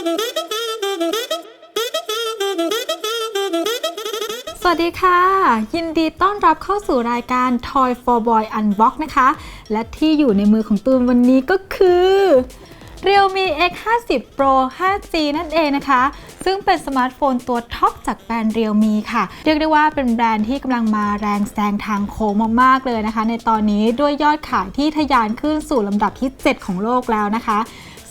สวัสดีค่ะ ยินดีต้อนรับเข้าสู่รายการ Toy for Boy Unbox นะคะ และที่อยู่ในมือของตูนวันนี้ก็คือ Realme X50 Pro 5G นั่นเองนะคะ ซึ่งเป็นสมาร์ทโฟนตัวท็อปจากแบรนด์ Realme ค่ะ เรียกได้ว่าเป็นแบรนด์ที่กำลังมาแรงแซงทางโค้งมาก ๆ เลยนะคะ ในตอนนี้ด้วยยอดขายที่ทะยานขึ้นสู่ลำดับที่ 7 ของโลกแล้วนะคะ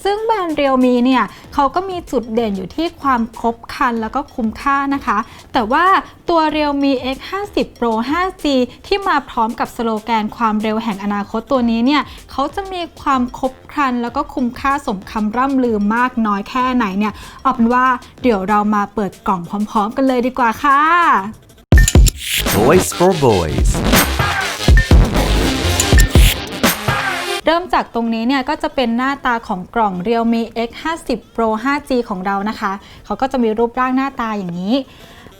ซึ่งแบรนด์เรียวมีเนี่ยเขาก็มีจุดเด่นอยู่ที่ความครบคันแล้วก็คุ้มค่านะคะ แต่ว่าตัว Realme X50 Pro 5G ที่มาพร้อมกับสโลแกนความเร็วแห่งอนาคตตัวนี้เนี่ยเขาจะมีความครบครัน แล้วก็คุ้มค่าสมคำร่ำลือมากน้อยแค่ไหนเนี่ยเอาเป็นว่าเดี๋ยวเรามาเปิดกล่องพร้อม ๆ กันเลยดีกว่าค่ะ Voice for Boys เริ่มจากตรงนี้เนี่ยก็จะเป็นหน้าตาของกล่อง Realme X50 Pro 5G ของเรานะคะ เขาก็จะมีรูปร่างหน้าตาอย่างนี้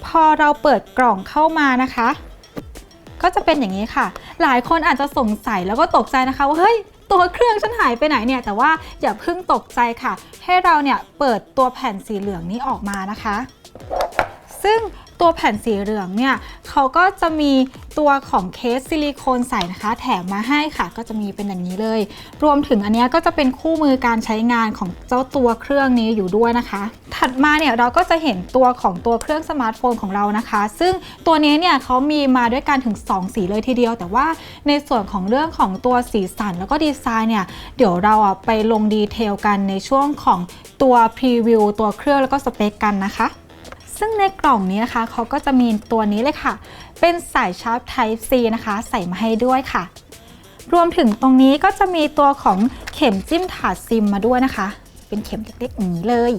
พอเราเปิดกล่องเข้ามานะคะ ก็จะเป็นอย่างนี้ค่ะ หลายคนอาจจะสงสัยแล้วก็ตกใจนะคะว่าเฮ้ยตัวเครื่องฉันหายไปไหนเนี่ย แต่ว่าอย่าเพิ่งตกใจค่ะ ให้เราเนี่ยเปิดตัวแผ่นสีเหลืองนี้ออกมานะคะ ซึ่ง ตัวแผ่นสีเหลืองเนี่ยเขาก็จะมีตัวของเคสซิลิโคนใส่นะคะ แถมมาให้ค่ะ ก็จะมีเป็นอย่างนี้เลย รวมถึงอันนี้ก็จะเป็นคู่มือการใช้งานของเจ้าตัวเครื่องนี้อยู่ด้วยนะคะ ถัดมาเนี่ยเราก็จะเห็นตัวของตัวเครื่องสมาร์ทโฟนของเรานะคะ ซึ่งตัวนี้เนี่ยเขามีมาด้วยกันถึง 2 สีเลยทีเดียว แต่ว่าในส่วนของเรื่องของตัวสีสันแล้วก็ดีไซน์เนี่ยเดี๋ยวเราอะไปลงดีเทลกันในช่วงของตัวพรีวิวตัวเครื่องแล้วก็สเปคกันนะคะ ซึ่งในกล่องนี้นะคะเขาก็จะมีตัวนี้เลยค่ะ เป็นสายชาร์จ Type C นะคะ ใส่มาให้ด้วยค่ะ รวมถึงตรงนี้ก็จะมีตัวของเข็มจิ้มถาดซิมมาด้วยนะคะ เป็นเข็มเล็กๆอย่างนี้เลย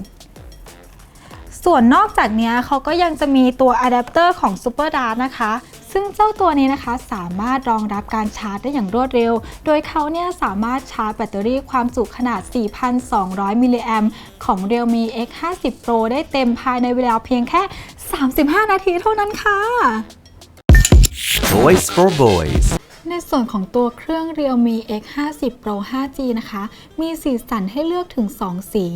ส่วนนอกจากนี้เขาก็ยังจะมีตัวอะแดปเตอร์ของ Super Dart นะคะ ซึ่งเจ้าตัวนี้นะคะสามารถรองรับการชาร์จได้อย่างรวดเร็ว โดยเขาเนี่ยสามารถชาร์จแบตเตอรี่ความจุขนาด 4,200 มิลลิแอมของ Realme X50 Pro ได้เต็มภายในเวลาเพียงแค่ 35 นาทีเท่านั้นค่ะ Voice for Boys ส่วนของตัวเครื่อง Realme X50 Pro 5G นะคะ มีสีสันให้เลือกถึง 2 สี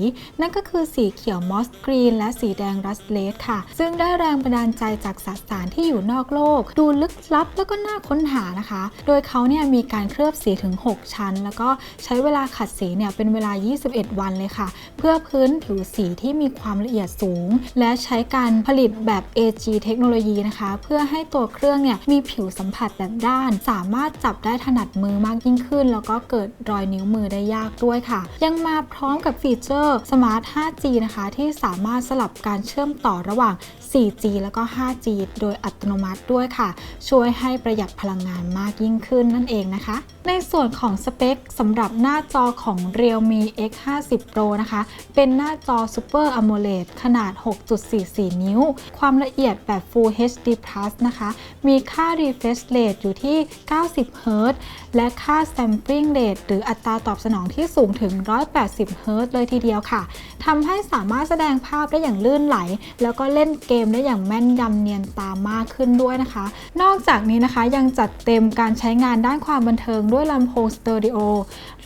นั่นก็คือสีเขียว Moss Green และสีแดง Rust Red ค่ะ ซึ่งได้แรงบันดาลใจจากสสารที่อยู่นอกโลก ดูลึกลับแล้วก็น่าค้นหานะคะ โดยเขาเนี่ยมีการเคลือบสีถึง 6 ชั้น แล้วก็ใช้เวลาขัดสีเนี่ยเป็นเวลา 21 วันเลยค่ะ เพื่อพื้นผิวสีที่มีความละเอียดสูง และใช้การผลิตแบบ AG เทคโนโลยีนะคะ เพื่อให้ตัวเครื่องเนี่ยมีผิวสัมผัสแบบด้าน สามารถจับได้ถนัดมือมากยิ่งขึ้น แล้วก็เกิดรอยนิ้วมือได้ยากด้วยค่ะ ยังมาพร้อมกับฟีเจอร์ Smart 5G นะคะ ที่สามารถสลับการเชื่อมต่อระหว่าง 4G แล้วก็ 5G โดยอัตโนมัติด้วยค่ะ ช่วยให้ประหยัดพลังงานมากยิ่งขึ้นนั่นเองนะคะ ในส่วนของสเปคสำหรับหน้าจอของ Realme X50 Pro นะคะ เป็นหน้าจอ Super AMOLED ขนาด 6.44 นิ้ว ความละเอียดแบบ Full HD Plus นะคะ มีค่า refresh rate อยู่ที่ 90 180 Hz และค่า sampling rate หรืออัตราตอบสนองที่สูงถึง 180 Hz เลยทีเดียวค่ะทำให้สามารถแสดงภาพได้อย่างลื่นไหล แล้วก็เล่นเกมได้อย่างแม่นยำเนียนตามากขึ้นด้วยนะคะ นอกจากนี้นะคะยังจัดเต็มการใช้งานด้านความบันเทิงด้วยลำโพงสเตอริโอ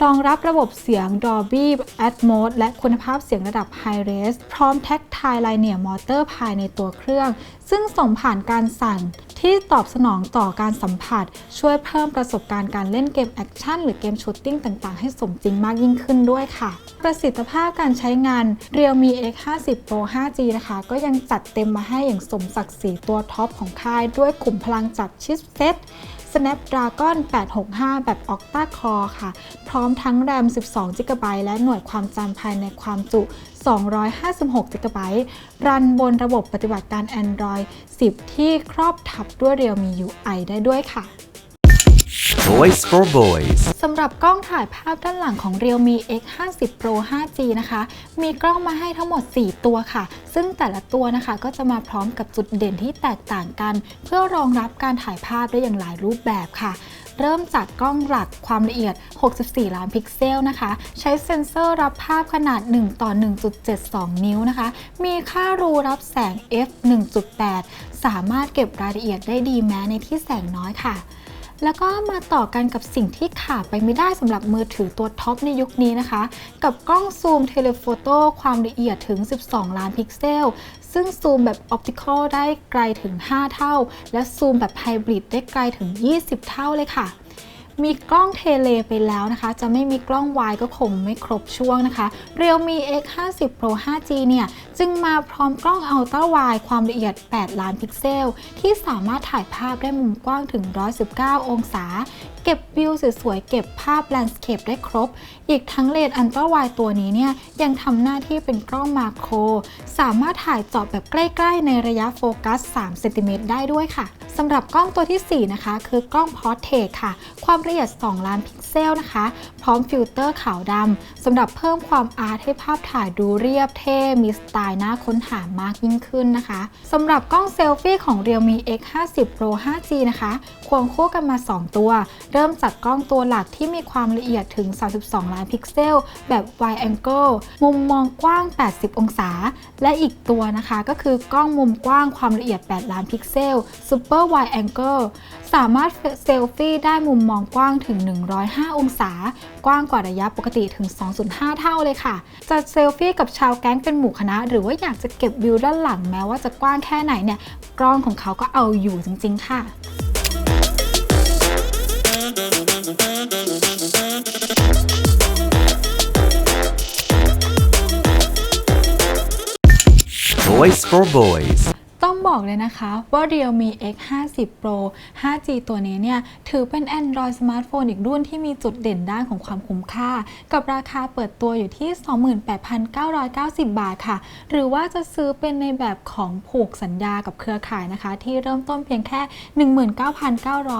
รองรับระบบเสียง Dolby Atmos และคุณภาพเสียงระดับ High Res พร้อม Tactile Linear Motor ภายในตัวเครื่อง ซึ่งส่งผ่านการสั่ง ที่ตอบสนองต่อการสัมผัส ช่วยเพิ่มประสบการณ์การเล่นเกมแอคชั่นหรือเกมชูตติ้งต่างๆ ให้สมจริงมากยิ่งขึ้นด้วยค่ะ ประสิทธิภาพการใช้งาน Realme X50 Pro 5G นะคะ ก็ยังจัดเต็มมาให้อย่างสมศักดิ์ศรีตัวท็อปของค่ายด้วยขุมพลังจากชิปเซ็ต Snapdragon 865 แบบ Octa Core ค่ะ พร้อมทั้งแรม 12 GB และหน่วยความจำภายในความจุ 256 GB รันบนระบบปฏิบัติการ Android 10 ที่ครอบทับด้วย Realme UI ได้ด้วยค่ะ Voice for Boys สำหรับกล้องถ่ายภาพด้านหลังของ Realme X50 Pro 5G นะคะ มีกล้องมาให้ทั้งหมด 4 ตัวค่ะ ซึ่งแต่ละตัวนะคะก็จะมาพร้อมกับจุดเด่นที่แตกต่างกัน เพื่อรองรับการถ่ายภาพได้อย่างหลายรูปแบบค่ะเริ่มจากกล้องหลักความละเอียด 64 ล้านพิกเซลนะคะ ใช้เซ็นเซอร์รับภาพขนาด 1 ต่อ 1.72 นิ้วนะคะ มีค่ารูรับแสง f 1.8 สามารถเก็บรายละเอียดได้ดีแม้ในที่แสงน้อยค่ะ แล้วก็มาต่อกันกับสิ่งที่ขาดไปไม่ได้สำหรับมือถือตัวท็อปในยุคนี้นะคะ กับกล้องซูมเทเลโฟโต้ความละเอียดถึง 12 ล้านพิกเซล ซึ่งซูมแบบออปติคอลได้ไกลถึง 5 เท่า และซูมแบบไฮบริดได้ไกลถึง 20 เท่าเลยค่ะ มีกล้องเทเลไปแล้วนะคะ จะไม่มีกล้องวายก็คงไม่ครบช่วงนะคะ Realme X 5 0 Pro 5G เนี่ย จึงมาพร้อมกล้องอัลตร้าวายความละเอียด 8 ล้านพิกเซล ที่สามารถถ่ายภาพได้มุมกว้างถึง 119 องศาเก็บวิวสวยๆ เก็บภาพแลนด์สเคปได้ครบ อีกทั้งเลนส์อันตราไวตัวนี้เนี่ยยังทำหน้าที่เป็นกล้องมาโคร สามารถถ่ายจาะแบบใกล้ๆ ในระยะโฟกัส3เซนติเมตรได้ด้วยค่ะสำหรับกล้องตัวที่ 4 นะคะ คือกล้องพอร์เทรตค่ะ ความละเอียด 2 ล้านพิกเซลนะคะ พร้อมฟิลเตอร์ขาวดำสำหรับเพิ่มความอาร์ตให้ภาพถ่ายดูเรียบเท่ มีสไตล์น่าค้นหามากยิ่งขึ้นนะคะสำหรับกล้องเซลฟี่ของ Realme X 5 0 Pro 5G นะคะ ควงคู่กันมา 2 ตัวเริ่มจากกล้องตัวหลักที่มีความละเอียดถึง 32 ล้านพิกเซล แบบ wide angle มุมมองกว้าง 80 องศา และอีกตัวนะคะก็คือกล้องมุมกว้างความละเอียด 8 ล้านพิกเซล super wide angle สามารถเซลฟี่ได้มุมมองกว้างถึง 105 องศา กว้างกว่าระยะปกติถึง 2.5 เท่าเลยค่ะ จะเซลฟี่กับชาวแก๊งเป็นหมู่คณะ หรือว่าอยากจะเก็บวิวด้านหลังแม้ว่าจะกว้างแค่ไหนเนี่ย กล้องของเขาก็เอาอยู่จริง ๆ ค่ะ Toys for Boys. ต้องบอกเลยนะคะว่า Realme X 5 0 Pro 5G ตัวนี้เนี่ยถือเป็น Android สมาร์ทโฟนอีกรุ่นที่มีจุดเด่นด้านของความคุ้มค่า กับราคาเปิดตัวอยู่ที่ 28,990 บาทค่ะ หรือว่าจะซื้อเป็นในแบบของผูกสัญญากับเครือข่ายนะคะ ที่เริ่มต้นเพียงแค่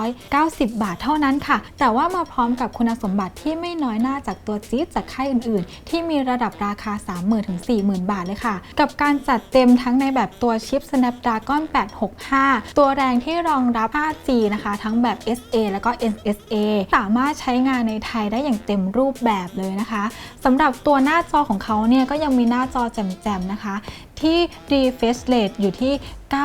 19,990 บาทเท่านั้นค่ะ แต่ว่ามาพร้อมกับคุณสมบัติที่ไม่น้อยหน้าจากตัวจี๊ดจากค่ายอื่น ๆ ที่มีระดับราคา 30,000ถึง40,000 บาทเลยค่ะ กับการจัดเต็มทั้งในแบบตัวชิป Snapdragon 865 ตัวแรงที่รองรับ 5G นะคะ ทั้งแบบ SA แล้วก็ NSA สามารถใช้งานในไทยได้อย่างเต็มรูปแบบเลยนะคะสำหรับตัวหน้าจอของเขาเนี่ยก็ยังมีหน้าจอแจ่มๆนะคะ ที่ refresh rate อยู่ที่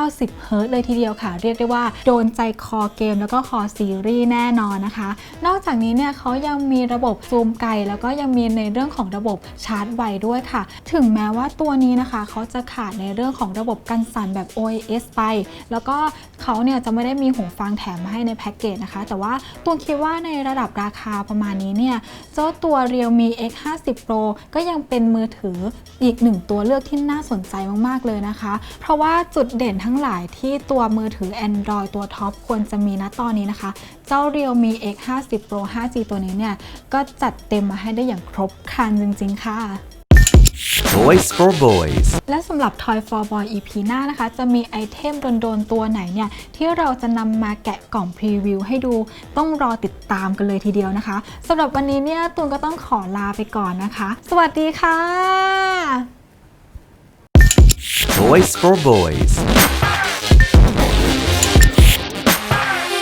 90เฮิร์ตซ์เลยทีเดียวค่ะ เรียกได้ว่าโดนใจคอเกมแล้วก็คอซีรีส์แน่นอนนะคะ นอกจากนี้เนี่ยเขายังมีระบบซูมไกล แล้วก็ยังมีในเรื่องของระบบชาร์จไวด้วยค่ะ ถึงแม้ว่าตัวนี้นะคะ เขาจะขาดในเรื่องของระบบกันสั่นแบบ OIS ไป แล้วก็เขาเนี่ยจะไม่ได้มีหูฟังแถมมาให้ในแพ็กเกจนะคะ แต่ว่าตัวคิดว่าในระดับราคาประมาณนี้เนี่ยเจ้าตัว Realme X 5 0 Pro ก็ยังเป็นมือถืออีกหนึ่งตัวเลือกที่น่าสนใจมาก ๆ เลยนะคะ เพราะว่าจุดเด่นทั้งหลายที่ตัวมือถือ Android ตัวท็อปควรจะมีณตอนนี้นะคะ เจ้า Realme X 5 0 Pro 5G ตัวนี้เนี่ย ก็จัดเต็มมาให้ได้อย่างครบครันจริง ๆ ค่ะ Toys for Boys. และสำหรับ Toy for Boy EP หน้านะคะ จะมีไอเทมโดนๆตัวไหนเนี่ย ที่เราจะนำมาแกะกล่องพรีวิวให้ดู ต้องรอติดตามกันเลยทีเดียวนะคะสำหรับวันนี้เนี่ยตูนก็ต้องขอลาไปก่อนนะคะ สวัสดีค่ะ Toys for Boys.